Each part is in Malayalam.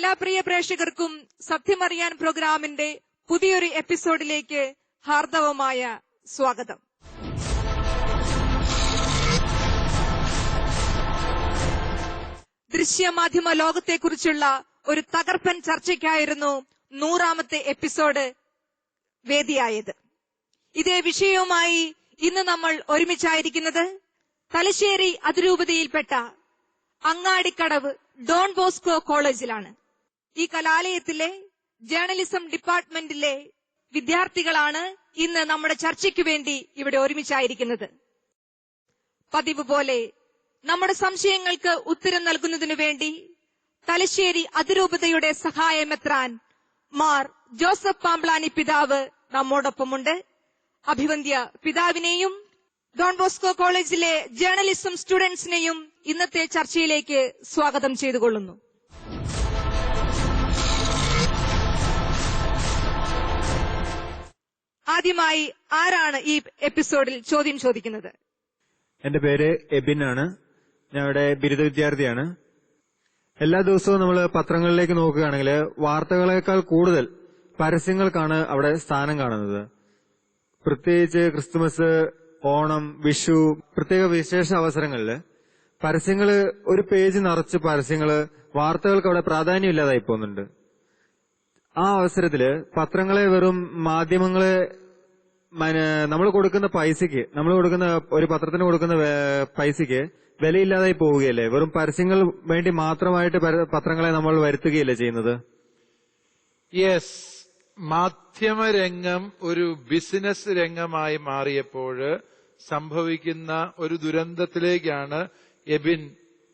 എല്ലാ പ്രിയ പ്രേക്ഷകർക്കും സത്യമറിയാൻ പ്രോഗ്രാമിന്റെ പുതിയൊരു എപ്പിസോഡിലേക്ക് ഹാർദവമായ സ്വാഗതം. ദൃശ്യമാധ്യമ ലോകത്തെക്കുറിച്ചുള്ള ഒരു തകർപ്പൻ ചർച്ചയ്ക്കായിരുന്നു നൂറാമത്തെ എപ്പിസോഡ് വേദിയായത്. ഇതേ വിഷയവുമായി ഇന്ന് നമ്മൾ ഒരുമിച്ചായിരിക്കുന്നത് തലശ്ശേരി അതിരൂപതയിൽപ്പെട്ട അങ്ങാടിക്കടവ് ഡോൺ ബോസ്കോ കോളേജിലാണ്. ഈ കലാലയത്തിലെ ജേർണലിസം ഡിപ്പാർട്ട്മെന്റിലെ വിദ്യാർത്ഥികളാണ് ഇന്ന് നമ്മുടെ ചർച്ചയ്ക്ക് വേണ്ടി ഇവിടെ ഒരുമിച്ചായിരിക്കുന്നത്. പതിവ് പോലെ നമ്മുടെ സംശയങ്ങൾക്ക് ഉത്തരം നൽകുന്നതിനു വേണ്ടി തലശ്ശേരി അതിരൂപതയുടെ സഹായമെത്രാൻ മാർ ജോസഫ് പാംബ്ലാനി പിതാവ് നമ്മോടൊപ്പമുണ്ട്. അഭിവന്ധ്യ പിതാവിനെയും ഡോൺ ബോസ്കോ കോളേജിലെ ജേർണലിസം സ്റ്റുഡൻസിനെയും ഇന്നത്തെ ചർച്ചയിലേക്ക് സ്വാഗതം ചെയ്തുകൊള്ളുന്നു. ആദ്യമായി ആരാണ് ഈ എപ്പിസോഡിൽ ചോദ്യം ചോദിക്കുന്നത്? എന്റെ പേര് എബിൻ ആണ് ഞാൻ ഇവിടെ ബിരുദ വിദ്യാർത്ഥിയാണ്. എല്ലാ ദിവസവും നമ്മൾ പത്രങ്ങളിലേക്ക് നോക്കുകയാണെങ്കിൽ വാർത്തകളെക്കാൾ കൂടുതൽ പരസ്യങ്ങൾക്കാണ് അവിടെ സ്ഥാനം കാണുന്നത്. പ്രത്യേകിച്ച് ക്രിസ്തുമസ് ഓണം വിഷു പ്രത്യേക വിശേഷ അവസരങ്ങളിൽ പരസ്യങ്ങൾ ഒരു പേജ് നിറച്ച് പരസ്യങ്ങൾ വാർത്തകൾക്ക് അവിടെ പ്രാധാന്യമില്ലാതായി പോകുന്നുണ്ട്. ആ അവസരത്തിൽ പത്രങ്ങളെ വെറും മാധ്യമങ്ങളെ നമ്മൾ കൊടുക്കുന്ന പൈസക്ക് നമ്മൾ കൊടുക്കുന്ന ഒരു പത്രത്തിന് കൊടുക്കുന്ന പൈസക്ക് വിലയില്ലാതായി പോവുകയല്ലേ? വെറും പരസ്യങ്ങൾ വേണ്ടി മാത്രമായിട്ട് പത്രങ്ങളെ നമ്മൾ വരുത്തുകയല്ലേ ചെയ്യുന്നത്? യെസ് മാധ്യമരംഗം ഒരു ബിസിനസ് രംഗമായി മാറിയപ്പോൾ സംഭവിക്കുന്ന ഒരു ദുരന്തത്തിലേക്കാണ് എബിൻ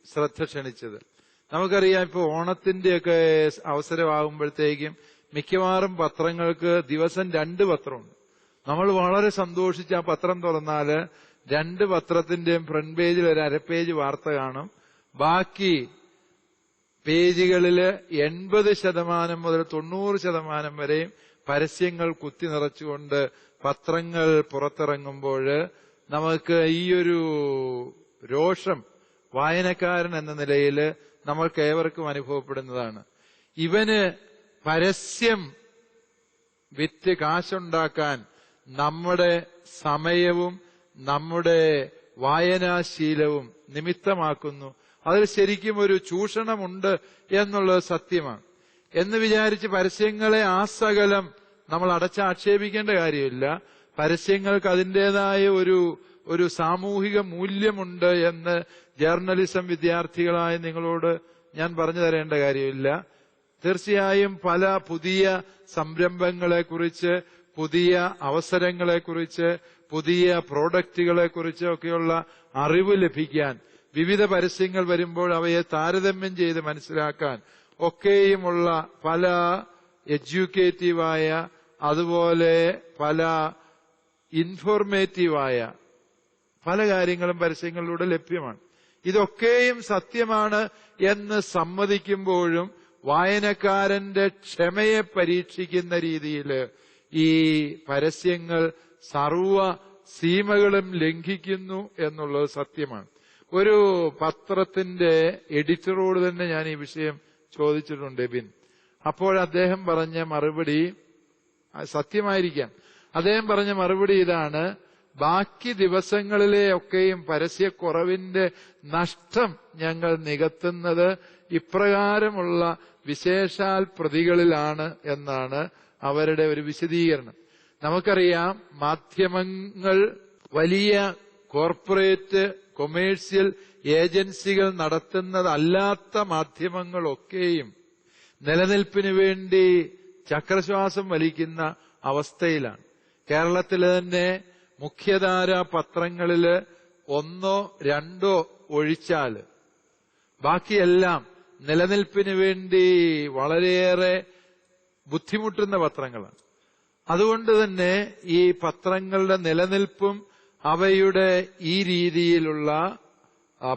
ശ്രദ്ധ ക്ഷണിച്ചത്. നമുക്കറിയാം ഇപ്പൊ ഓണത്തിന്റെയൊക്കെ അവസരമാകുമ്പോഴത്തേക്കും മിക്കവാറും പത്രങ്ങൾക്ക് ദിവസം രണ്ട് പത്രമുണ്ട്. നമ്മൾ വളരെ സന്തോഷിച്ച് ആ പത്രം തുറന്നാൽ രണ്ട് പത്രത്തിന്റെയും ഫ്രണ്ട് പേജിൽ ഒരു അരപ്പേജ് വാർത്ത കാണും. ബാക്കി പേജുകളിൽ എൺപത് ശതമാനം മുതൽ തൊണ്ണൂറ് ശതമാനം വരെയും പരസ്യങ്ങൾ കുത്തി നിറച്ചുകൊണ്ട് പത്രങ്ങൾ പുറത്തിറങ്ങുമ്പോൾ നമുക്ക് ഈ ഒരു രോഷം വായനക്കാരൻ എന്ന നിലയിൽ നമ്മൾക്ക് ഏവർക്കും അനുഭവപ്പെടുന്നതാണ്. ഇവന് പരസ്യം വിറ്റ് കാശുണ്ടാക്കാൻ നമ്മുടെ സമയവും നമ്മുടെ വായനാശീലവും നിമിത്തമാക്കുന്നു. അതിൽ ശരിക്കും ഒരു ചൂഷണമുണ്ട് എന്നുള്ളത് സത്യമാണ്. എന്ന് വിചാരിച്ച് പരസ്യങ്ങളെ ആസകലം നമ്മൾ അടച്ചാക്ഷേപിക്കേണ്ട കാര്യമില്ല. പരസ്യങ്ങൾക്ക് അതിന്റെതായ ഒരു ഒരു സാമൂഹിക മൂല്യമുണ്ട് എന്ന് ജേർണലിസം വിദ്യാർത്ഥികളായ നിങ്ങളോട് ഞാൻ പറഞ്ഞു തരേണ്ട കാര്യമില്ല. തീർച്ചയായും പല പുതിയ സംരംഭങ്ങളെക്കുറിച്ച് പുതിയ അവസരങ്ങളെക്കുറിച്ച് പുതിയ പ്രോഡക്റ്റുകളെ ഒക്കെയുള്ള അറിവ് ലഭിക്കാൻ വിവിധ പരസ്യങ്ങൾ വരുമ്പോൾ അവയെ താരതമ്യം ചെയ്ത് മനസ്സിലാക്കാൻ ഒക്കെയുമുള്ള പല എഡ്യൂക്കേറ്റീവായ അതുപോലെ പല ഇൻഫോർമേറ്റീവായ പല കാര്യങ്ങളും പരസ്യങ്ങളിലൂടെ ലഭ്യമാണ്. ഇതൊക്കെയും സത്യമാണ് എന്ന് സമ്മതിക്കുമ്പോഴും വായനക്കാരന്റെ ക്ഷമയെ പരീക്ഷിക്കുന്ന രീതിയിൽ ഈ പരസ്യങ്ങൾ സർവ സീമകളും ലംഘിക്കുന്നു എന്നുള്ളത് സത്യമാണ്. ഒരു പത്രത്തിന്റെ എഡിറ്ററോട് തന്നെ ഞാൻ ഈ വിഷയം ചോദിച്ചിട്ടുണ്ട് ബിൻ അപ്പോൾ അദ്ദേഹം പറഞ്ഞ മറുപടി സത്യമായിരിക്കാം. അദ്ദേഹം പറഞ്ഞ മറുപടി ഇതാണ് ബാക്കി ദിവസങ്ങളിലെ ഒക്കെയും പരസ്യക്കുറവിന്റെ നഷ്ടം ഞങ്ങൾ നികത്തുന്നത് ഇപ്രകാരമുള്ള വിശേഷാൽ പ്രതികളിലാണ് എന്നാണ് അവരുടെ ഒരു വിശദീകരണം. നമുക്കറിയാം മാധ്യമങ്ങൾ വലിയ കോർപ്പറേറ്റ് കൊമേഴ്സ്യൽ ഏജൻസികൾ നടത്തുന്നതല്ലാത്ത മാധ്യമങ്ങളൊക്കെയും നിലനിൽപ്പിന് വേണ്ടി ചക്രശ്വാസം വലിക്കുന്ന അവസ്ഥയിലാണ്. കേരളത്തിലെ തന്നെ മുഖ്യധാര പത്രങ്ങളിൽ ഒന്നോ രണ്ടോ ഒഴിച്ചാൽ ബാക്കിയെല്ലാം നിലനിൽപ്പിന് വേണ്ടി വളരെയേറെ ബുദ്ധിമുട്ടുന്ന പത്രങ്ങളാണ്. അതുകൊണ്ട് തന്നെ ഈ പത്രങ്ങളുടെ നിലനിൽപ്പും അവയുടെ ഈ രീതിയിലുള്ള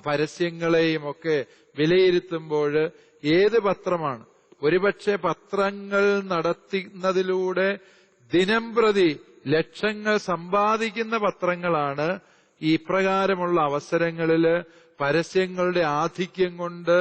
പരസ്യങ്ങളെയും ഒക്കെ വിലയിരുത്തുമ്പോൾ ഏത് പത്രമാണ്? ഒരുപക്ഷെ പത്രങ്ങൾ നടത്തുന്നതിലൂടെ ദിനം പ്രതി ലക്ഷങ്ങൾ സമ്പാദിക്കുന്ന പത്രങ്ങളാണ് ഈ പ്രകാരമുള്ള അവസരങ്ങളിൽ പരസ്യങ്ങളുടെ ആധിക്യം കൊണ്ട്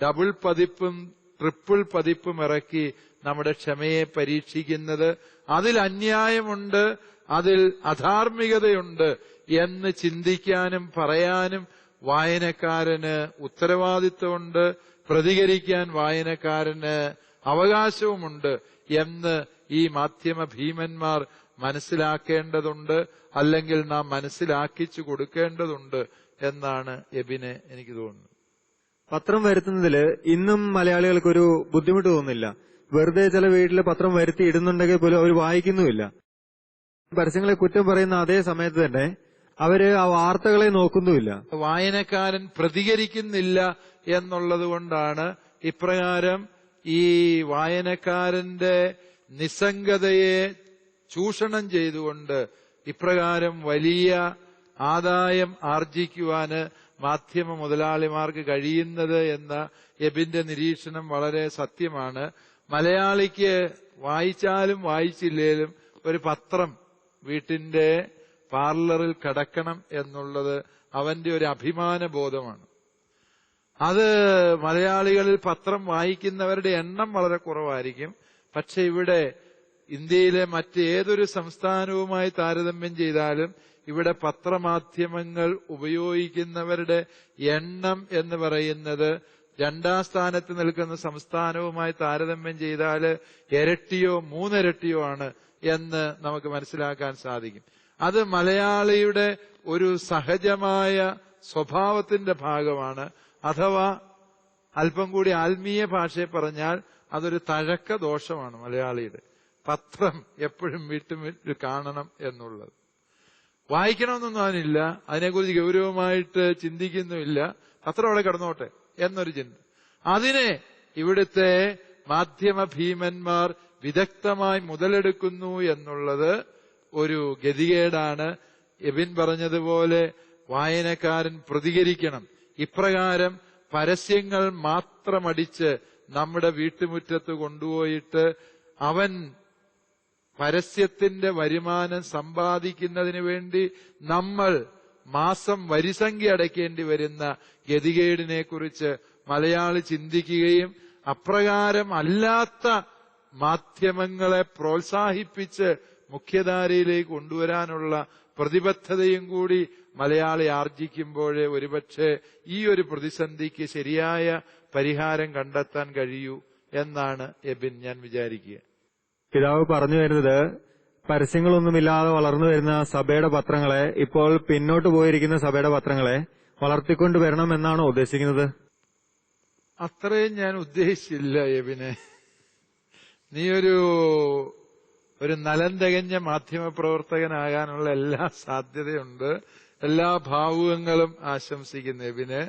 ഡബിൾ പതിപ്പും ട്രിപ്പിൾ പതിപ്പും ഇറക്കി നമ്മുടെ ക്ഷമയെ പരീക്ഷിക്കുന്നത്. അതിൽ അന്യായമുണ്ട് അതിൽ അധാർമികതയുണ്ട് എന്ന് ചിന്തിക്കാനും പറയാനും വായനക്കാരന് ഉത്തരവാദിത്വമുണ്ട് പ്രതികരിക്കാൻ വായനക്കാരന് അവകാശവുമുണ്ട് എന്ന് ഈ മാധ്യമ ഭീമന്മാർ മനസ്സിലാക്കേണ്ടതുണ്ട് അല്ലെങ്കിൽ നാം മനസ്സിലാക്കിച്ചു കൊടുക്കേണ്ടതുണ്ട് എന്നാണ് എബിനെ എനിക്ക് തോന്നുന്നത്. പത്രം വരുത്തുന്നതിൽ ഇന്നും മലയാളികൾക്കൊരു ബുദ്ധിമുട്ട് തോന്നുന്നില്ല. വെറുതെ ചില വീട്ടിൽ പത്രം വരുത്തി ഇടുന്നുണ്ടെങ്കിൽ പോലും അവർ വായിക്കുന്നുമില്ല. പരസ്യങ്ങളെ കുറ്റം പറയുന്ന അതേ സമയത്ത് തന്നെ അവർ ആ വാർത്തകളെ നോക്കുന്നുമില്ല. വായനക്കാരൻ പ്രതികരിക്കുന്നില്ല എന്നുള്ളത് കൊണ്ടാണ് ഇപ്രകാരം ഈ വായനക്കാരന്റെ നിസ്സംഗതയെ ചൂഷണം ചെയ്തുകൊണ്ട് ഇപ്രകാരം വലിയ ആദായം ആർജിക്കുവാന് മാധ്യമ മുതലാളിമാർക്ക് കഴിയുന്നത് എന്ന എബിന്റെ നിരീക്ഷണം വളരെ സത്യമാണ്. മലയാളിക്ക് വായിച്ചാലും വായിച്ചില്ലേലും ഒരു പത്രം വീട്ടിന്റെ പാർലറിൽ കിടക്കണം എന്നുള്ളത് അവന്റെ ഒരു അഭിമാന ബോധമാണ്. അത് മലയാളികളിൽ പത്രം വായിക്കുന്നവരുടെ എണ്ണം വളരെ കുറവായിരിക്കും. പക്ഷെ ഇവിടെ ഇന്ത്യയിലെ മറ്റേതൊരു സംസ്ഥാനവുമായി താരതമ്യം ചെയ്താലും ഇവിടെ പത്രമാധ്യമങ്ങൾ ഉപയോഗിക്കുന്നവരുടെ എണ്ണം എന്ന് പറയുന്നത് രണ്ടാം സ്ഥാനത്ത് നിൽക്കുന്ന സംസ്ഥാനവുമായി താരതമ്യം ചെയ്താൽ ഇരട്ടിയോ മൂന്നിരട്ടിയോ ആണ് എന്ന് നമുക്ക് മനസ്സിലാക്കാൻ സാധിക്കും. അത് മലയാളിയുടെ ഒരു സഹജമായ സ്വഭാവത്തിന്റെ ഭാഗമാണ്. അഥവാ അല്പം കൂടി ആത്മീയ ഭാഷയെ പറഞ്ഞാൽ അതൊരു തഴക്ക ദോഷമാണ് മലയാളിയുടെ. പത്രം എപ്പോഴും വീട്ടുമിൽ കാണണം എന്നുള്ളത്. വായിക്കണമെന്നൊന്നും അതിനില്ല അതിനെക്കുറിച്ച് ഗൗരവമായിട്ട് ചിന്തിക്കുന്നുമില്ല. പത്രം അവിടെ കിടന്നോട്ടെ എന്നൊരു ചിന്ത. അതിനെ ഇവിടുത്തെ മാധ്യമ ഭീമന്മാർ വിദഗ്ധമായി മുതലെടുക്കുന്നു എന്നുള്ളത് ഒരു ഗതികേടാണ്. എബിൻ പറഞ്ഞതുപോലെ വായനക്കാരൻ പ്രതികരിക്കണം. ഇപ്രകാരം പരസ്യങ്ങൾ മാത്രമടിച്ച് നമ്മുടെ വീട്ടുമുറ്റത്ത് കൊണ്ടുപോയിട്ട് അവൻ പരസ്യത്തിന്റെ വരുമാനം സമ്പാദിക്കുന്നതിന് വേണ്ടി നമ്മൾ മാസം വരിസംഖ്യ അടയ്ക്കേണ്ടി വരുന്ന ഗതികേടിനെ കുറിച്ച് മലയാളി ചിന്തിക്കുകയും അപ്രകാരം അല്ലാത്ത മാധ്യമങ്ങളെ പ്രോത്സാഹിപ്പിച്ച് മുഖ്യധാരയിലേക്ക് കൊണ്ടുവരാനുള്ള പ്രതിബദ്ധതയും കൂടി മലയാളി ആർജിക്കുമ്പോഴേ ഒരുപക്ഷെ ഈ ഒരു പ്രതിസന്ധിക്ക് ശരിയായ പരിഹാരം കണ്ടെത്താൻ കഴിയൂ എന്നാണ് എബിൻ ഞാൻ വിചാരിക്കുക. പിതാവ് പറഞ്ഞു വരുന്നത് പരസ്യങ്ങളൊന്നുമില്ലാതെ വളർന്നു വരുന്ന സഭയുടെ പത്രങ്ങളെ ഇപ്പോൾ പിന്നോട്ട് പോയിരിക്കുന്ന സഭയുടെ പത്രങ്ങളെ വളർത്തിക്കൊണ്ട് വരണം എന്നാണോ ഉദ്ദേശിക്കുന്നത്? അത്രയും ഞാൻ ഉദ്ദേശിച്ചില്ല എബിനെ നീ ഒരു ഒരു നലം തികഞ്ഞ മാധ്യമ പ്രവർത്തകനാകാനുള്ള എല്ലാ സാധ്യതയുണ്ട് എല്ലാ ഭാവുകങ്ങളും ആശംസിക്കുന്നു എബിന്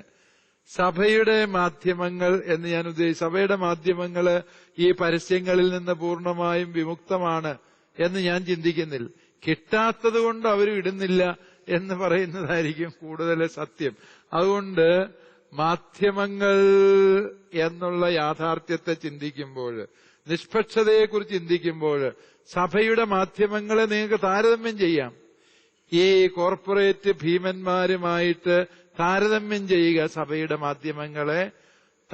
സഭയുടെ മാധ്യമങ്ങൾ എന്ന് ഞാൻ ഉദ്ദേശിച്ചു സഭയുടെ മാധ്യമങ്ങൾ ഈ പരസ്യങ്ങളിൽ നിന്ന് പൂർണമായും വിമുക്തമാണ് എന്ന് ഞാൻ ചിന്തിക്കുന്നില്ല. കിട്ടാത്തത് കൊണ്ട് അവരും ഇടുന്നില്ല എന്ന് പറയുന്നതായിരിക്കും കൂടുതൽ സത്യം. അതുകൊണ്ട് മാധ്യമങ്ങൾ എന്നുള്ള യാഥാർത്ഥ്യത്തെ ചിന്തിക്കുമ്പോൾ നിഷ്പക്ഷതയെക്കുറിച്ച് ചിന്തിക്കുമ്പോൾ സഭയുടെ മാധ്യമങ്ങളെ നിങ്ങൾക്ക് താരതമ്യം ചെയ്യാം. ഈ കോർപ്പറേറ്റ് ഭീമന്മാരുമായിട്ട് താരതമ്യം ചെയ്യുക സഭയുടെ മാധ്യമങ്ങളെ.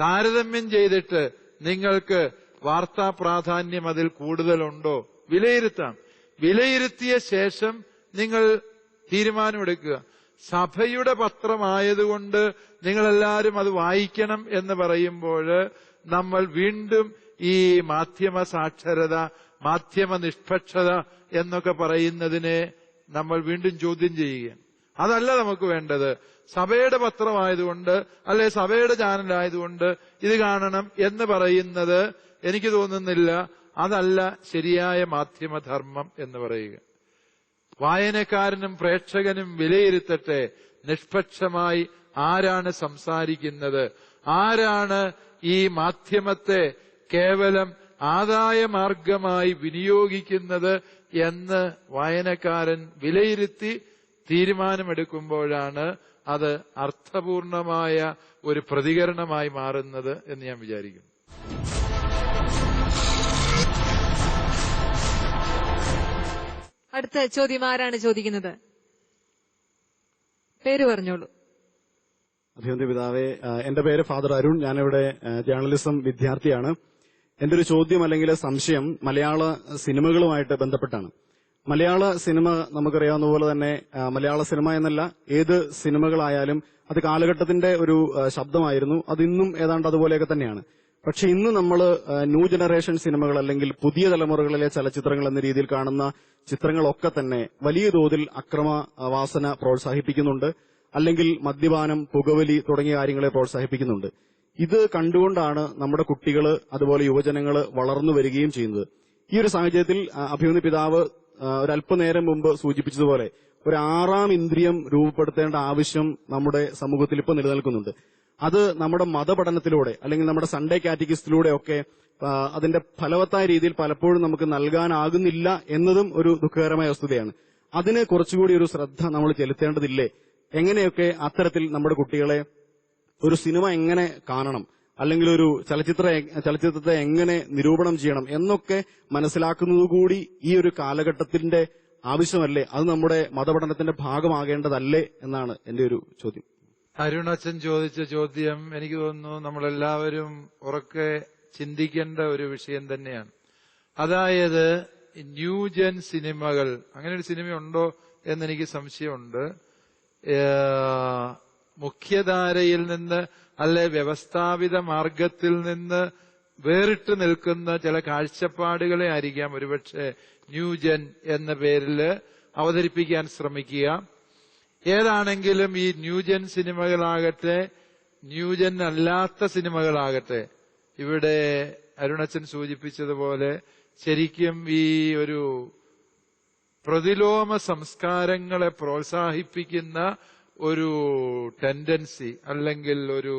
താരതമ്യം ചെയ്തിട്ട് നിങ്ങൾക്ക് വാർത്താ പ്രാധാന്യം അതിൽ കൂടുതലുണ്ടോ? വിലയിരുത്താം. വിലയിരുത്തിയ ശേഷം നിങ്ങൾ തീരുമാനമെടുക്കുക സഭയുടെ പത്രമായതുകൊണ്ട് നിങ്ങളെല്ലാവരും അത് വായിക്കണം എന്ന് പറയുമ്പോൾ നമ്മൾ വീണ്ടും ഈ മാധ്യമ സാക്ഷരത മാധ്യമ നിഷ്പക്ഷത എന്നൊക്കെ പറയുന്നതിനെ നമ്മൾ വീണ്ടും ചോദ്യം ചെയ്യുകയാണ്. അതല്ല നമുക്ക് വേണ്ടത്. സഭയുടെ പത്രമായതുകൊണ്ട് അല്ലെ സഭയുടെ ചാനലായതുകൊണ്ട് ഇത് കാണണം എന്ന് പറയുന്നത് എനിക്ക് തോന്നുന്നില്ല. അതല്ല ശരിയായ മാധ്യമധർമ്മം എന്ന് പറയുക. വായനക്കാരനും പ്രേക്ഷകനും വിലയിരുത്തട്ടെ നിഷ്പക്ഷമായി ആരാണ് സംസാരിക്കുന്നത്. ആരാണ് ഈ മാധ്യമത്തെ കേവലം ആദായ മാർഗമായി വിനിയോഗിക്കുന്നത് എന്ന് വായനക്കാരൻ വിലയിരുത്തി തീരുമാനമെടുക്കുമ്പോഴാണ് അത് അർത്ഥപൂർണമായ ഒരു പ്രതികരണമായി മാറുന്നത് എന്ന് ഞാൻ വിചാരിക്കുന്നു. അടുത്ത ചോദ്യം ആരാണ് ചോദിക്കുന്നത്? പേര് പറഞ്ഞോളൂ. അഭിമന്ത്രി പിതാവേ എന്റെ പേര് ഫാദർ അരുൺ. ഞാനിവിടെ ജേർണലിസം വിദ്യാർത്ഥിയാണ്. എന്റെ ഒരു ചോദ്യം അല്ലെങ്കിൽ സംശയം മലയാള സിനിമകളുമായിട്ട് ബന്ധപ്പെട്ടാണ്. മലയാള സിനിമ നമുക്കറിയാവുന്ന പോലെ തന്നെ മലയാള സിനിമ എന്നല്ല ഏത് സിനിമകളായാലും അത് കാലഘട്ടത്തിന്റെ ഒരു ശബ്ദമായിരുന്നു. അത് ഇന്നും ഏതാണ്ട് അതുപോലെയൊക്കെ തന്നെയാണ്. പക്ഷെ ഇന്ന് നമ്മൾ ന്യൂ ജനറേഷൻ സിനിമകൾ അല്ലെങ്കിൽ പുതിയ തലമുറകളിലെ ചലച്ചിത്രങ്ങൾ എന്ന രീതിയിൽ കാണുന്ന ചിത്രങ്ങളൊക്കെ തന്നെ വലിയ തോതിൽ അക്രമ വാസന പ്രോത്സാഹിപ്പിക്കുന്നുണ്ട്. അല്ലെങ്കിൽ മദ്യപാനം പുകവലി തുടങ്ങിയ കാര്യങ്ങളെ പ്രോത്സാഹിപ്പിക്കുന്നുണ്ട്. ഇത് കണ്ടുകൊണ്ടാണ് നമ്മുടെ കുട്ടികൾ അതുപോലെ യുവജനങ്ങൾ വളർന്നു വരികയും ചെയ്യുന്നത്. ഈ ഒരു സാഹചര്യത്തിൽ അഭിമുഖ പിതാവ് ആ, ഒരു അല്പനേരം മുമ്പ് സൂചിപ്പിച്ചതുപോലെ ഒരു ആറാം ഇന്ദ്രിയം രൂപപ്പെടുത്തേണ്ട ആവശ്യം നമ്മുടെ സമൂഹത്തിൽ ഇപ്പോൾ നിലനിൽക്കുന്നുണ്ട്. അത് നമ്മുടെ മതപഠനത്തിലൂടെ അല്ലെങ്കിൽ നമ്മുടെ സൺഡേ കാറ്റഗിസ്റ്റിലൂടെ ഒക്കെ അതിന്റെ ഫലവത്തായ രീതിയിൽ പലപ്പോഴും നമുക്ക് നൽകാനാകുന്നില്ല എന്നതും ഒരു ദുഃഖകരമായ വസ്തുതയാണ്. അതിന് കുറച്ചുകൂടി ഒരു ശ്രദ്ധ നമ്മൾ ചെലുത്തേണ്ടതില്ലേ? എങ്ങനെയൊക്കെ അത്തരത്തിൽ നമ്മുടെ കുട്ടികളെ ഒരു സിനിമ എങ്ങനെ കാണണം? അല്ലെങ്കിൽ ഒരു ചലച്ചിത്ര ചലച്ചിത്രത്തെ എങ്ങനെ നിരൂപണം ചെയ്യണം എന്നൊക്കെ മനസ്സിലാക്കുന്നതുകൂടി ഈ ഒരു കാലഘട്ടത്തിന്റെ ആവശ്യമല്ലേ? അത് നമ്മുടെ മതപഠനത്തിന്റെ ഭാഗമാകേണ്ടതല്ലേ എന്നാണ് എന്റെ ഒരു ചോദ്യം. അരുണച്ചൻ ചോദിച്ച ചോദ്യം എനിക്ക് തോന്നുന്നു നമ്മളെല്ലാവരും ഉറക്കെ ചിന്തിക്കേണ്ട ഒരു വിഷയം തന്നെയാണ്. അതായത് ന്യൂജൻ സിനിമകൾ. അങ്ങനെ ഒരു സിനിമ സിനിമയുണ്ടോ എന്നെനിക്ക് സംശയമുണ്ട്. മുഖ്യധാരയിൽ നിന്ന് അല്ലെ വ്യവസ്ഥാപിത മാർഗത്തിൽ നിന്ന് വേറിട്ട് നിൽക്കുന്ന ചില കാഴ്ചപ്പാടുകളെ ആയിരിക്കാം ഒരുപക്ഷെ ന്യൂജൻ എന്ന പേരിൽ അവതരിപ്പിക്കാൻ ശ്രമിക്കുക. ഏതാണെങ്കിലും ഈ ന്യൂജൻ സിനിമകളാകട്ടെ ന്യൂജൻ അല്ലാത്ത സിനിമകളാകട്ടെ ഇവിടെ അരുണച്ചൻ സൂചിപ്പിച്ചതുപോലെ ശരിക്കും ഈ ഒരു പ്രതിലോമ സംസ്കാരങ്ങളെ പ്രോത്സാഹിപ്പിക്കുന്ന ഒരു ടെൻഡൻസി അല്ലെങ്കിൽ ഒരു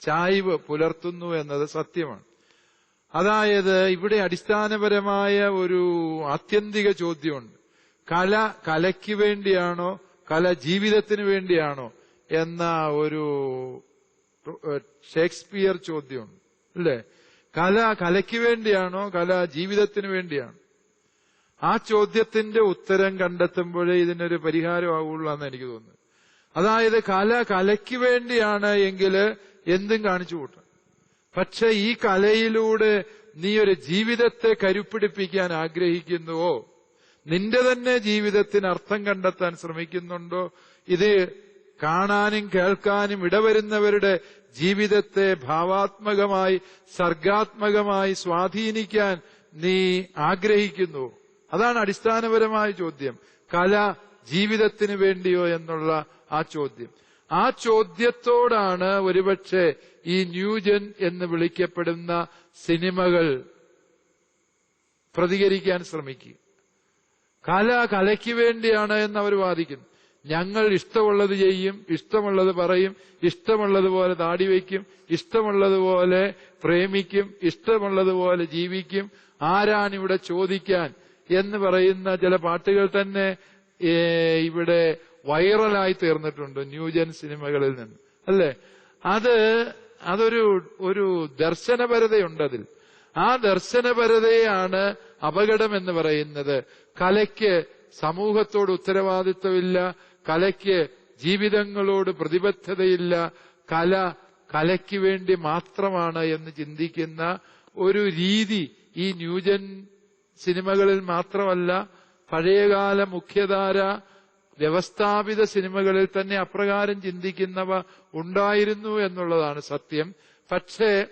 ചായ്വ് പുലർത്തുന്നു എന്നത് സത്യമാണ്. അതായത് ഇവിടെ അടിസ്ഥാനപരമായ ഒരു ആത്യന്തിക ചോദ്യമുണ്ട്. കല കലയ്ക്ക് വേണ്ടിയാണോ കല ജീവിതത്തിന് വേണ്ടിയാണോ എന്ന ഒരു ഷേക്സ്പിയർ ചോദ്യമുണ്ട്. അല്ലേ? കല കലയ്ക്ക് വേണ്ടിയാണോ കല ജീവിതത്തിന് വേണ്ടിയാണോ? ആ ചോദ്യത്തിന്റെ ഉത്തരം കണ്ടെത്തുമ്പോഴേ ഇതിനൊരു പരിഹാരമാവുള്ളൂ എന്ന് എനിക്ക് തോന്നുന്നു അതായത് കല കലയ്ക്ക് വേണ്ടിയാണ് എങ്കിൽ എന്തും കാണിച്ചു കൂട്ടും പക്ഷെ ഈ കലയിലൂടെ നീ ഒരു ജീവിതത്തെ കരുപ്പിടിപ്പിക്കാൻ ആഗ്രഹിക്കുന്നുവോ? നിന്റെ തന്നെ ജീവിതത്തിന് അർത്ഥം കണ്ടെത്താൻ ശ്രമിക്കുന്നുണ്ടോ? ഇത് കാണാനും കേൾക്കാനും ഇടവരുന്നവരുടെ ജീവിതത്തെ ഭാവാത്മകമായി സർഗാത്മകമായി സ്വാധീനിക്കാൻ നീ ആഗ്രഹിക്കുന്നു. അതാണ് അടിസ്ഥാനപരമായ ചോദ്യം. കല ജീവിതത്തിന് വേണ്ടിയോ എന്നുള്ള ആ ചോദ്യം. ആ ചോദ്യത്തോടാണ് ഒരുപക്ഷെ ഈ ന്യൂജൻ എന്ന് വിളിക്കപ്പെടുന്ന സിനിമകൾ പ്രതികരിക്കാൻ ശ്രമിക്കുക. കല കലയ്ക്ക് വേണ്ടിയാണ് എന്ന് അവർ വാദിക്കുന്നു. ഞങ്ങൾ ഇഷ്ടമുള്ളത് ചെയ്യും ഇഷ്ടമുള്ളത് പറയും ഇഷ്ടമുള്ളതുപോലെ താടി വയ്ക്കും ഇഷ്ടമുള്ളതുപോലെ പ്രേമിക്കും ഇഷ്ടമുള്ളതുപോലെ ജീവിക്കും. ആരാണിവിടെ ചോദിക്കാൻ എന്ന് പറയുന്ന ചില പാട്ടുകൾ തന്നെ ഇവിടെ വൈറലായി തീർന്നിട്ടുണ്ട് ന്യൂജൻ സിനിമകളിൽ നിന്ന്. അല്ലേ? അത് അതൊരു ഒരു ദർശനപരതയുണ്ട് അതിൽ. ആ ദർശനപരതയാണ് അപകടം എന്ന് പറയുന്നത്. കലയ്ക്ക് സമൂഹത്തോട് ഉത്തരവാദിത്വമില്ല കലയ്ക്ക് ജീവിതങ്ങളോട് പ്രതിബദ്ധതയില്ല കല കലയ്ക്ക് വേണ്ടി മാത്രമാണ് എന്ന് ചിന്തിക്കുന്ന ഒരു രീതി ഈ ന്യൂജൻ സിനിമകളിൽ മാത്രമല്ല പഴയകാല മുഖ്യധാര വ്യവസ്ഥാപിത സിനിമകളിൽ തന്നെ അപ്രകാരം ചിന്തിക്കുന്നവ ഉണ്ടായിരുന്നു എന്നുള്ളതാണ് സത്യം. പക്ഷേ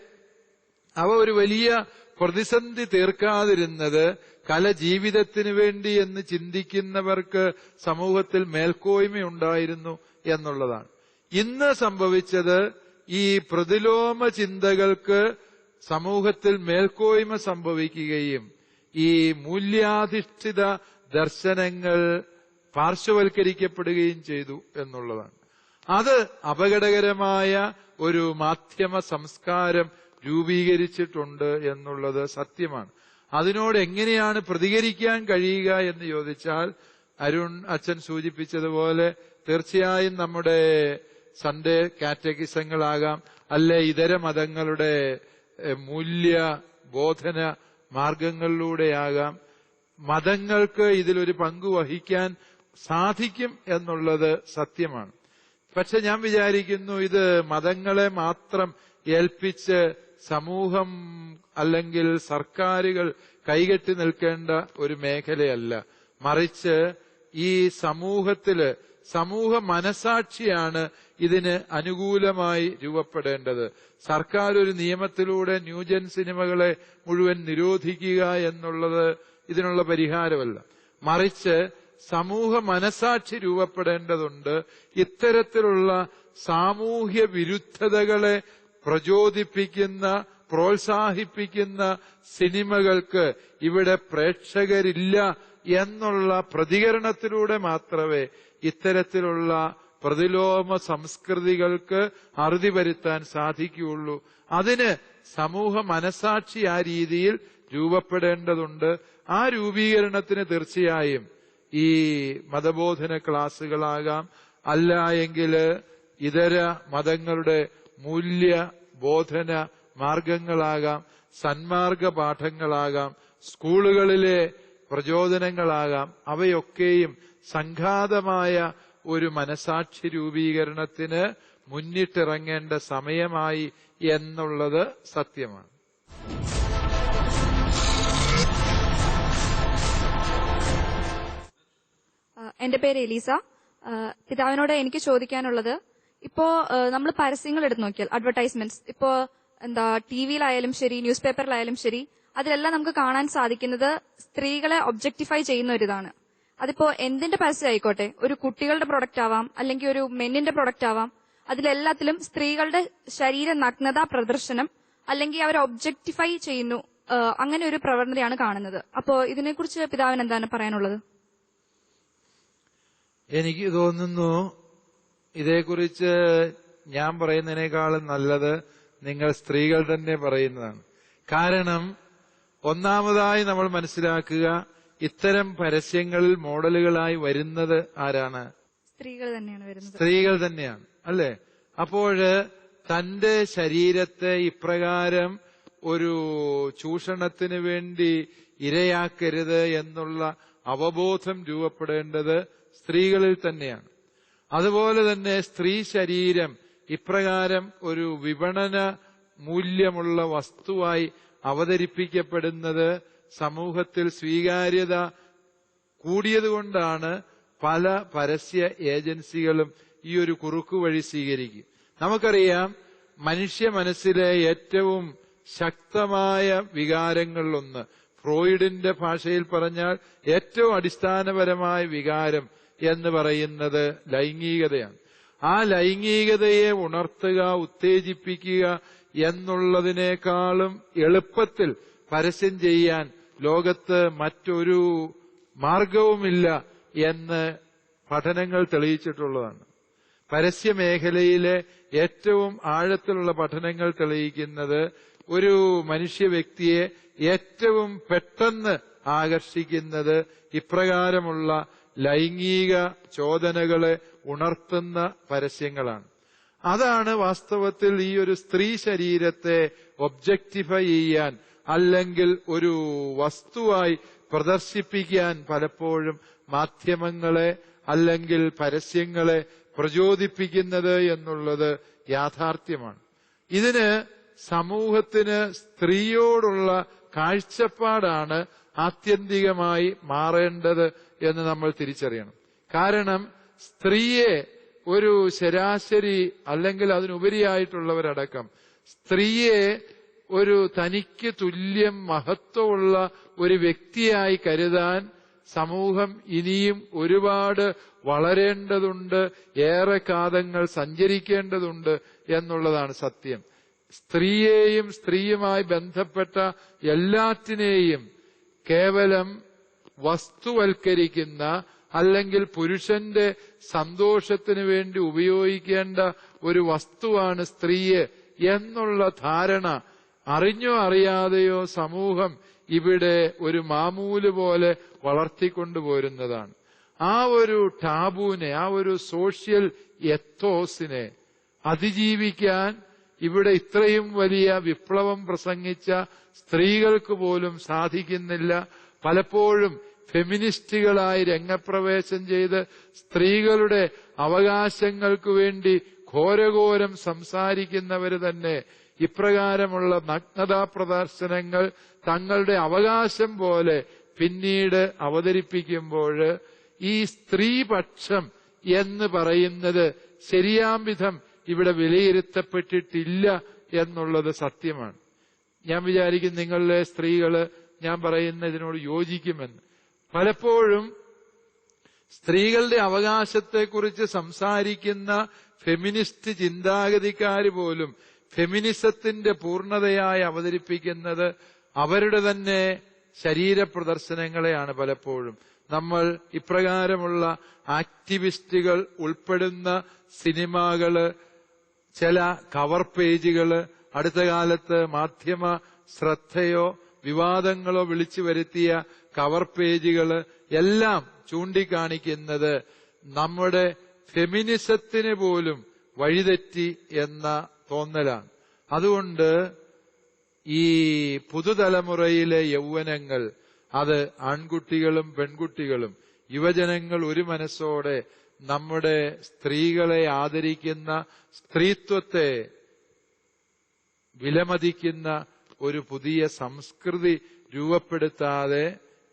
അവ ഒരു വലിയ പ്രതിസന്ധി തീർക്കാതിരുന്നത് കല ജീവിതത്തിന് വേണ്ടി എന്ന് ചിന്തിക്കുന്നവർക്ക് സമൂഹത്തിൽ മേൽക്കോയ്മയുണ്ടായിരുന്നു എന്നുള്ളതാണ്. ഇന്ന് സംഭവിച്ചത് ഈ പ്രതിലോമ ചിന്തകൾക്ക് സമൂഹത്തിൽ മേൽക്കോയ്മ സംഭവിക്കുകയും ഈ മൂല്യാധിഷ്ഠിത ദർശനങ്ങൾ പാർശ്വവൽക്കരിക്കപ്പെടുകയും ചെയ്തു എന്നുള്ളതാണ്. അത് അപകടകരമായ ഒരു മാധ്യമ സംസ്കാരം രൂപീകരിച്ചിട്ടുണ്ട് എന്നുള്ളത് സത്യമാണ്. അതിനോട് എങ്ങനെയാണ് പ്രതികരിക്കാൻ കഴിയുക എന്ന് ചോദിച്ചാൽ അരുൺ അച്ഛൻ സൂചിപ്പിച്ചതുപോലെ തീർച്ചയായും നമ്മുടെ സൺഡേ കാറ്റഗിസങ്ങളാകാം അല്ലെ ഇതര മതങ്ങളുടെ മൂല്യ ബോധന മാർഗങ്ങളിലൂടെയാകാം മതങ്ങൾക്ക് ഇതിലൊരു പങ്ക് വഹിക്കാൻ സാധിക്കും എന്നുള്ളത് സത്യമാണ്. പക്ഷെ ഞാൻ വിചാരിക്കുന്നു ഇത് മതങ്ങളെ മാത്രം ഏൽപ്പിച്ച് സമൂഹം അല്ലെങ്കിൽ സർക്കാരുകൾ കൈകെട്ടി നിൽക്കേണ്ട ഒരു മേഖലയല്ല. മറിച്ച് ഈ സമൂഹത്തിൽ സമൂഹ മനസാക്ഷിയാണ് ഇതിന് അനുകൂലമായി രൂപപ്പെടേണ്ടത്. സർക്കാർ ഒരു നിയമത്തിലൂടെ ന്യൂജൻ സിനിമകളെ മുഴുവൻ നിരോധിക്കുക എന്നുള്ളത് ഇതിനുള്ള പരിഹാരമല്ല. മറിച്ച് സമൂഹ മനസാക്ഷി രൂപപ്പെടേണ്ടതുണ്ട്. ഇത്തരത്തിലുള്ള സാമൂഹ്യ വിരുദ്ധതകളെ പ്രചോദിപ്പിക്കുന്ന പ്രോത്സാഹിപ്പിക്കുന്ന സിനിമകൾക്ക് ഇവിടെ പ്രേക്ഷകരില്ല എന്നുള്ള പ്രതികരണത്തിലൂടെ മാത്രമേ ഇത്തരത്തിലുള്ള പ്രതിലോമ സംസ്കൃതികൾക്ക് അറുതി വരുത്താൻ സാധിക്കുകയുള്ളൂ. അതിന് സമൂഹ മനസാക്ഷി ആ രീതിയിൽ രൂപപ്പെടേണ്ടതുണ്ട്. ആ രൂപീകരണത്തിന് തീർച്ചയായും ഈ മതബോധന ക്ലാസ്സുകളാകാം. അല്ല എങ്കിൽ ഇതര മതങ്ങളുടെ മൂല്യ ബോധന മാർഗങ്ങളാകാം സന്മാർഗ പാഠങ്ങളാകാം സ്കൂളുകളിലെ പ്രചോദനങ്ങളാകാം. അവയൊക്കെയും സംഘാതമായ ഒരു മനസാക്ഷി രൂപീകരണത്തിന് മുന്നിട്ടിറങ്ങേണ്ട സമയമായി എന്നുള്ളത് സത്യമാണ്. എന്റെ പേര് എലീസ. പിതാവിനോട് എനിക്ക് ചോദിക്കാനുള്ളത് ഇപ്പോ നമ്മൾ പരസ്യങ്ങൾ എടുത്തു നോക്കിയാൽ അഡ്വർടൈസ്മെന്റ്സ് ഇപ്പോ എന്താ ടി വിയിലായാലും ശരി ന്യൂസ് പേപ്പറിലായാലും ശരി അതിലെല്ലാം നമുക്ക് കാണാൻ സാധിക്കുന്നത് സ്ത്രീകളെ ഒബ്ജക്ടിഫൈ ചെയ്യുന്ന ഒരു ഇതാണ് അതിപ്പോ എന്തിന്റെ പരസ്യം ആയിക്കോട്ടെ? ഒരു കുട്ടികളുടെ പ്രൊഡക്റ്റ് ആവാം അല്ലെങ്കിൽ ഒരു മെന്നിന്റെ പ്രൊഡക്റ്റ് ആവാം അതിലെല്ലാത്തിലും സ്ത്രീകളുടെ ശരീര നഗ്നത പ്രദർശനം അല്ലെങ്കിൽ അവരെ ഒബ്ജക്ടിഫൈ ചെയ്യുന്നു അങ്ങനെ ഒരു പ്രവണതയാണ് കാണുന്നത്. അപ്പോ ഇതിനെക്കുറിച്ച് പിതാവിന് എന്താണ് പറയാനുള്ളത്? എനിക്ക് തോന്നുന്നു ഇതേക്കുറിച്ച് ഞാൻ പറയുന്നതിനേക്കാളും നല്ലത് നിങ്ങൾ സ്ത്രീകൾ തന്നെ പറയുന്നതാണ്. കാരണം ഒന്നാമതായി നമ്മൾ മനസ്സിലാക്കുക ഇത്തരം പരസ്യങ്ങളിൽ മോഡലുകളായി വരുന്നത് ആരാണ്? സ്ത്രീകൾ തന്നെയാണ് വരുന്നത്. സ്ത്രീകൾ തന്നെയാണ് അല്ലെ? അപ്പോഴ് തന്റെ ശരീരത്തെ ഇപ്രകാരം ഒരു ചൂഷണത്തിന് വേണ്ടി ഇരയാക്കരുത് എന്നുള്ള അവബോധം രൂപപ്പെടേണ്ടത് സ്ത്രീകളിൽ തന്നെയാണ്. അതുപോലെ തന്നെ സ്ത്രീ ശരീരം ഇപ്രകാരം ഒരു വിപണന മൂല്യമുള്ള വസ്തുവായി അവതരിപ്പിക്കപ്പെടുന്നത് സമൂഹത്തിൽ സ്വീകാര്യത കൂടിയതുകൊണ്ടാണ് പല പരസ്യ ഏജൻസികളും ഈ ഒരു കുറുക്കു വഴി സ്വീകരിക്കും. നമുക്കറിയാം മനുഷ്യ മനസ്സിലെ ഏറ്റവും ശക്തമായ വികാരങ്ങളിലൊന്ന് ഫ്രോയിഡിന്റെ ഭാഷയിൽ പറഞ്ഞാൽ ഏറ്റവും അടിസ്ഥാനപരമായ വികാരം എന്ന് പറയുന്നത് ലൈംഗികതയാണ്. ആ ലൈംഗികതയെ ഉണർത്തുക ഉത്തേജിപ്പിക്കുക എന്നുള്ളതിനേക്കാളും എളുപ്പത്തിൽ പരസ്യം ചെയ്യാൻ ലോകത്ത് മറ്റൊരു മാർഗവുമില്ല എന്ന് പഠനങ്ങൾ തെളിയിച്ചിട്ടുള്ളതാണ്. പരസ്യമേഖലയിലെ ഏറ്റവും ആഴത്തിലുള്ള പഠനങ്ങൾ തെളിയിക്കുന്നത് ഒരു മനുഷ്യ വ്യക്തിയെ ഏറ്റവും പെട്ടെന്ന് ആകർഷിക്കുന്നത് ഇപ്രകാരമുള്ള ലൈംഗിക ചോദനകളെ ഉണർത്തുന്ന പരസ്യങ്ങളാണ്. അതാണ് വാസ്തവത്തിൽ ഈ ഒരു സ്ത്രീ ശരീരത്തെ ഒബ്ജക്ടിഫൈ ചെയ്യാൻ അല്ലെങ്കിൽ ഒരു വസ്തുവായി പ്രദർശിപ്പിക്കാൻ പലപ്പോഴും മാധ്യമങ്ങളെ അല്ലെങ്കിൽ പരസ്യങ്ങളെ പ്രചോദിപ്പിക്കുന്നത് എന്നുള്ളത് യാഥാർത്ഥ്യമാണ്. ഇതിന് സമൂഹത്തിന് സ്ത്രീയോടുള്ള കാഴ്ചപ്പാടാണ് ആത്യന്തികമായി മാറേണ്ടത് എന്ന് നമ്മൾ തിരിച്ചറിയണം. കാരണം സ്ത്രീയെ ഒരു ശരാശരി അല്ലെങ്കിൽ അതിനുപരിയായിട്ടുള്ളവരടക്കം സ്ത്രീയെ ഒരു തനിക്ക് തുല്യം മഹത്വമുള്ള ഒരു വ്യക്തിയായി കരുതാൻ സമൂഹം ഇനിയും ഒരുപാട് വളരേണ്ടതുണ്ട് ഏറെ കാതങ്ങൾ സഞ്ചരിക്കേണ്ടതുണ്ട് എന്നുള്ളതാണ് സത്യം. സ്ത്രീയെയും സ്ത്രീയുമായി ബന്ധപ്പെട്ട എല്ലാറ്റിനെയും കേവലം വസ്തുവൽക്കരിക്കുന്ന അല്ലെങ്കിൽ പുരുഷന്റെ സന്തോഷത്തിന് വേണ്ടി ഉപയോഗിക്കേണ്ട ഒരു വസ്തുവാണ് സ്ത്രീയെ എന്നുള്ള ധാരണ അറിഞ്ഞോ അറിയാതെയോ സമൂഹം ഇവിടെ ഒരു മാമൂൽ പോലെ വളർത്തിക്കൊണ്ടുപോരുന്നതാണ്. ആ ഒരു ടാബുവിനെ ആ ഒരു സോഷ്യൽ എത്തോസിനെ അതിജീവിക്കാൻ ഇവിടെ ഇത്രയും വലിയ വിപ്ലവം പ്രസംഗിച്ച സ്ത്രീകൾക്ക് പോലും സാധിക്കുന്നില്ല. പലപ്പോഴും ഫെമിനിസ്റ്റുകളായി രംഗപ്രവേശം ചെയ്ത് സ്ത്രീകളുടെ അവകാശങ്ങൾക്ക് വേണ്ടി ഘോരഘോരം സംസാരിക്കുന്നവര് തന്നെ ഇപ്രകാരമുള്ള നഗ്നതാ പ്രദർശനങ്ങൾ തങ്ങളുടെ അവകാശം പോലെ പിന്നീട് അവതരിപ്പിക്കുമ്പോൾ ഈ സ്ത്രീപക്ഷം എന്ന് പറയുന്നത് ശരിയാം വിധം ഇവിടെ വിലയിരുത്തപ്പെട്ടിട്ടില്ല എന്നുള്ളത് സത്യമാണ്. ഞാൻ വിചാരിക്കും നിങ്ങളിലെ സ്ത്രീകൾ ഞാൻ പറയുന്ന ഇതിനോട് യോജിക്കുമെന്ന്. പലപ്പോഴും സ്ത്രീകളുടെ അവകാശത്തെക്കുറിച്ച് സംസാരിക്കുന്ന ഫെമിനിസ്റ്റ് ചിന്താഗതിക്കാർ പോലും ഫെമിനിസത്തിന്റെ പൂർണതയായി അവതരിപ്പിക്കുന്നത് അവരുടെ തന്നെ ശരീരപ്രദർശനങ്ങളെയാണ് പലപ്പോഴും. നമ്മൾ ഇപ്രകാരമുള്ള ആക്ടിവിസ്റ്റുകൾ ഉൾപ്പെടുന്ന സിനിമകൾ ചില കവർ പേജുകൾ അടുത്ത കാലത്ത് മാധ്യമ ശ്രദ്ധയോ വിവാദങ്ങളോ വിളിച്ചു വരുത്തിയ കവർ പേജുകൾ എല്ലാം ചൂണ്ടിക്കാണിക്കുന്നത് നമ്മുടെ ഫെമിനിസത്തിന് പോലും വഴിതെറ്റി എന്ന തോന്നലാണ്. അതുകൊണ്ട് ഈ പുതുതലമുറയിലെ യൗവനങ്ങൾ അത് ആൺകുട്ടികളും പെൺകുട്ടികളും യുവജനങ്ങൾ ഒരു മനസ്സോടെ നമ്മുടെ സ്ത്രീകളെ ആദരിക്കുന്ന സ്ത്രീത്വത്തെ വിലമതിക്കുന്ന ഒരു പുതിയ സംസ്കൃതി രൂപപ്പെടുത്താതെ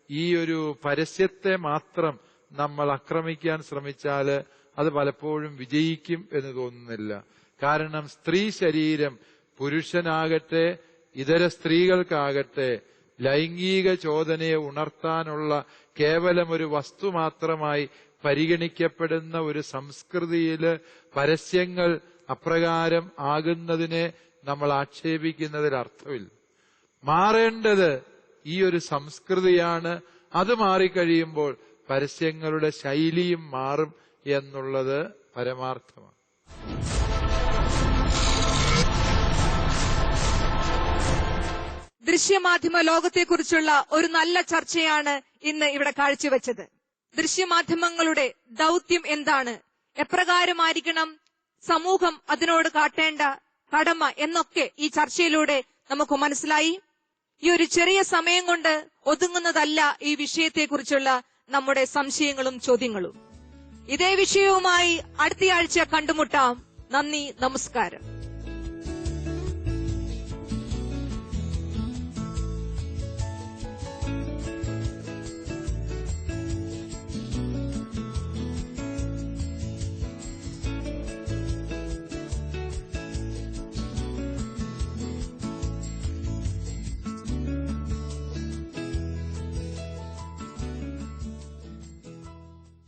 ഈ ഒരു പരസ്യത്തെ മാത്രം നമ്മൾ ആക്രമിക്കാൻ ശ്രമിച്ചാൽ അത് പലപ്പോഴും വിജയിക്കും എന്ന് തോന്നുന്നില്ല. കാരണം സ്ത്രീ ശരീരം പുരുഷനാകട്ടെ ഇതര സ്ത്രീകൾക്കാകട്ടെ ലൈംഗിക ചോദനയെ ഉണർത്താനുള്ള കേവലം ഒരു വസ്തു മാത്രമായി പരിഗണിക്കപ്പെടുന്ന ഒരു സംസ്കൃതിയിൽ പരസ്യങ്ങൾ അപ്രകാരം ആകുന്നതിനെ നമ്മൾ ആക്ഷേപിക്കുന്നതിൽ അർത്ഥമില്ല. മാറേണ്ടത് ഈ ഒരു സംസ്കൃതിയാണ്. അത് മാറിക്കഴിയുമ്പോൾ പരസ്യങ്ങളുടെ ശൈലിയും മാറും എന്നുള്ളത് പരമാർത്ഥമാണ്. ദൃശ്യമാധ്യമ ലോകത്തെക്കുറിച്ചുള്ള ഒരു നല്ല ചർച്ചയാണ് ഇന്ന് ഇവിടെ കാഴ്ചവെച്ചത്. ദൃശ്യമാധ്യമങ്ങളുടെ ദൗത്യം എന്താണ്? എപ്രകാരമായിരിക്കണം സമൂഹം അതിനോട് കാട്ടേണ്ട കടമ എന്നൊക്കെ ഈ ചർച്ചയിലൂടെ നമുക്ക് മനസ്സിലായി. ഈ ഒരു ചെറിയ സമയം കൊണ്ട് ഒതുങ്ങുന്നതല്ല ഈ വിഷയത്തെക്കുറിച്ചുള്ള നമ്മുടെ സംശയങ്ങളും ചോദ്യങ്ങളും. ഇതേ വിഷയവുമായി അടുത്തയാഴ്ച കണ്ടുമുട്ടാം. നന്ദി നമസ്കാരം.